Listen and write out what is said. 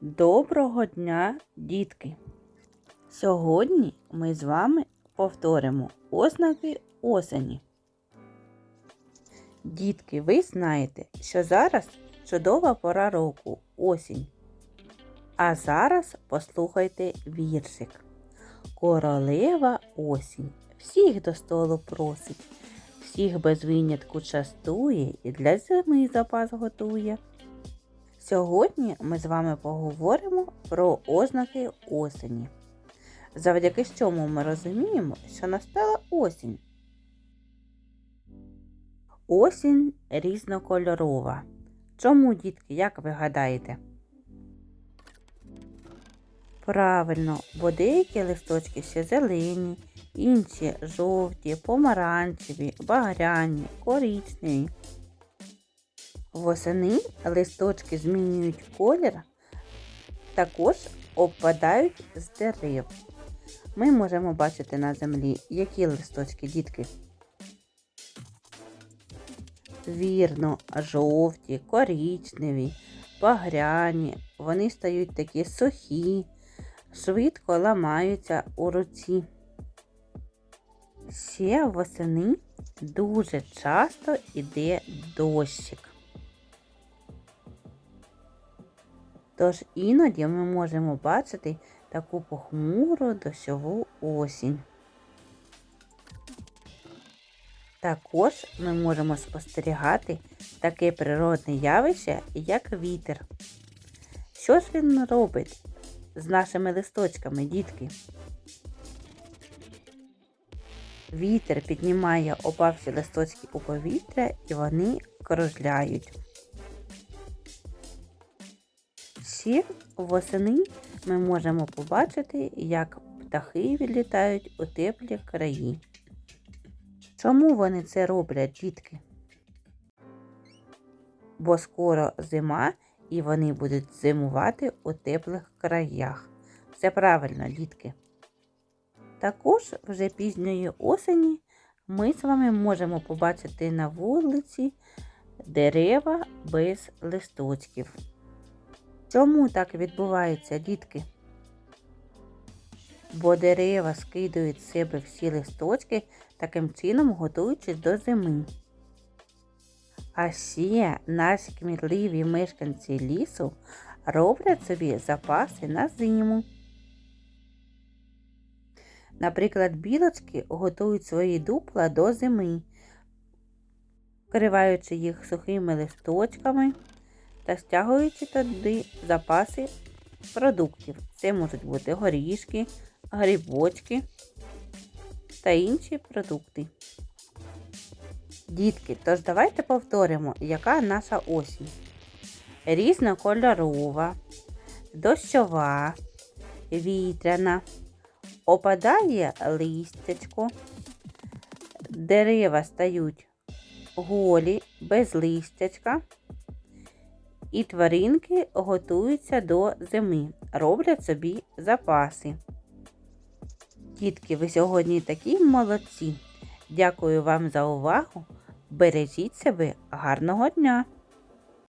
Доброго дня, дітки! Сьогодні ми з вами повторимо ознаки осені. Дітки, ви знаєте, що зараз чудова пора року осінь. А зараз послухайте віршик. Королева осінь всіх до столу просить, всіх без винятку частує і для зими запас готує. Сьогодні ми з вами поговоримо про ознаки осені, завдяки чому ми розуміємо, що настала осінь. Осінь різнокольорова. Чому, дітки, як ви гадаєте? Правильно, бо деякі листочки ще зелені, інші жовті, помаранчеві, багряні, коричневі. Восени листочки змінюють колір, також опадають з дерев. Ми можемо бачити на землі, які листочки, дітки. Вірно, жовті, коричневі, багряні. Вони стають такі сухі, швидко ламаються у руці. Ще восени дуже часто йде дощик. Тож іноді ми можемо бачити таку похмуру дощову осінь. Також ми можемо спостерігати таке природне явище, як вітер. Що ж він робить з нашими листочками, дітки? Вітер піднімає опавші листочки у повітря і вони кружляють. Ще восени ми можемо побачити, як птахи відлітають у теплі краї. Чому вони це роблять, дітки? Бо скоро зима і вони будуть зимувати у теплих краях. Все правильно, дітки. Також вже пізньої осені ми з вами можемо побачити на вулиці дерева без листочків. Чому так відбувається, дітки? Бо дерева скидують з себе всі листочки, таким чином готуючись до зими. А ще наші кмітливі мешканці лісу роблять собі запаси на зиму. Наприклад, білочки готують свої дупла до зими, вкриваючи їх сухими листочками та стягуючи туди запаси продуктів. Це можуть бути горішки, грибочки та інші продукти. Дітки, тож давайте повторимо, яка наша осінь. Різнокольорова, дощова, вітряна, опадає листячко, дерева стають голі, без листячка. І тваринки готуються до зими, роблять собі запаси. Дітки, ви сьогодні такі молодці. Дякую вам за увагу. Бережіть себе гарного дня!